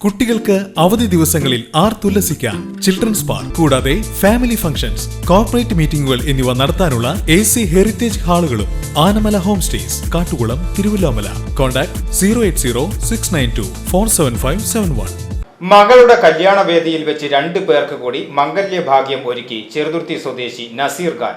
കുട്ടികൾക്ക് അവധി ദിവസങ്ങളിൽ ആർ ആർത്തുല്ലസിക്കാൻ ചിൽഡ്രൻസ് പാർക്ക് കൂടാതെ ഫാമിലി ഫംഗ്ഷൻസ് കോർപ്പറേറ്റ് മീറ്റിംഗുകൾ എന്നിവ നടത്താനുള്ള A C heritage ഹാളുകളും Anamala home stays Kattukulam Thiruvilwamala. Contact zero eight zero six nine two four seven five seven one മകളുടെ കല്യാണ വേദിയിൽ വെച്ച് രണ്ടു പേർക്ക് കൂടി മംഗല്യ ഭാഗ്യം ഒരുക്കി ചെറുതുരുത്തി സ്വദേശി നസീർ ഖാൻ.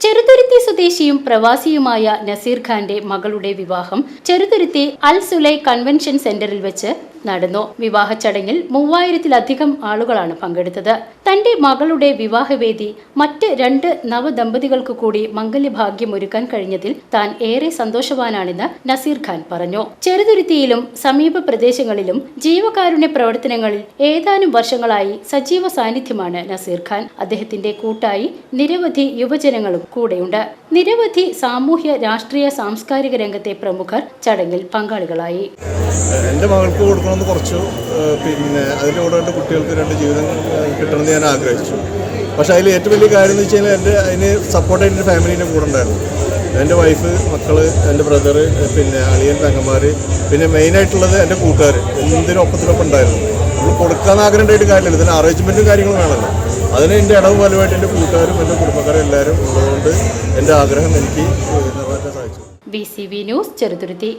ചെറുതുരുത്തി സ്വദേശിയും പ്രവാസിയുമായ നസീർ ഖാന്റെ മകളുടെ വിവാഹം ചെറുതുരുത്തി അൽ സുലൈ കൺവെൻഷൻ സെന്ററിൽ വെച്ച് നടന്നു. വിവാഹ ചടങ്ങിൽ മൂവായിരത്തിലധികം ആളുകളാണ് പങ്കെടുത്തത്. തന്റെ മകളുടെ വിവാഹവേദി മറ്റ് രണ്ട് നവദമ്പതികൾക്ക് കൂടി മംഗല്യഭാഗ്യം ഒരുക്കാൻ കഴിഞ്ഞതിൽ താൻ ഏറെ സന്തോഷവാനാണെന്ന് നസീർ ഖാൻ പറഞ്ഞു. ചെറുതുരുത്തിയിലും സമീപ പ്രദേശങ്ങളിലും ജീവകാരുണ്യ പ്രവർത്തനങ്ങളിൽ ഏതാനും വർഷങ്ങളായി സജീവ സാന്നിധ്യമാണ് നസീർ ഖാൻ. അദ്ദേഹത്തിന്റെ കൂട്ടായി നിരവധി യുവജനങ്ങളും കൂടെയുണ്ട്. നിരവധി സാമൂഹ്യ രാഷ്ട്രീയ സാംസ്കാരിക രംഗത്തെ പ്രമുഖർ ചടങ്ങിൽ പങ്കാളികളായി. എന്റെ മകൾക്ക് കൊടുക്കണമെന്ന് കുറച്ചു പിന്നെ രണ്ട് കുട്ടികൾക്ക് രണ്ട് ജീവിതം കിട്ടണമെന്ന് ഞാൻ ആഗ്രഹിച്ചു. പക്ഷേ അതിൽ ഏറ്റവും വലിയ കാര്യം എന്ന് വെച്ച് കഴിഞ്ഞാൽ എന്റെ അതിന് സപ്പോർട്ടായിട്ട് എന്റെ ഫാമിലീന്റെ കൂടെ ഉണ്ടായിരുന്നു. എന്റെ വൈഫ് മക്കൾ എന്റെ ബ്രദർ പിന്നെ അളിയൻ തങ്ങന്മാർ പിന്നെ മെയിനായിട്ടുള്ളത് എന്റെ കൂട്ടുകാർ എന്തിനും ഒപ്പത്തിനൊപ്പം ഉണ്ടായിരുന്നു. നമ്മൾ കൊടുക്കാൻ ആഗ്രഹം ഉണ്ടായിട്ട് കാര്യമില്ല. ഇതിന് അറേഞ്ച്മെന്റും കാര്യങ്ങളും വേണമല്ലോ. അതിന് എന്റെ ഇടവ് ഫലമായിട്ട് എന്റെ കൂട്ടുകാരും എന്റെ കുടുംബക്കാരും എല്ലാവരും ഉള്ളതുകൊണ്ട് എന്റെ ആഗ്രഹം എനിക്ക് നിറവേറ്റാൻ സാധിച്ചു. B C B news Cheruthuruthy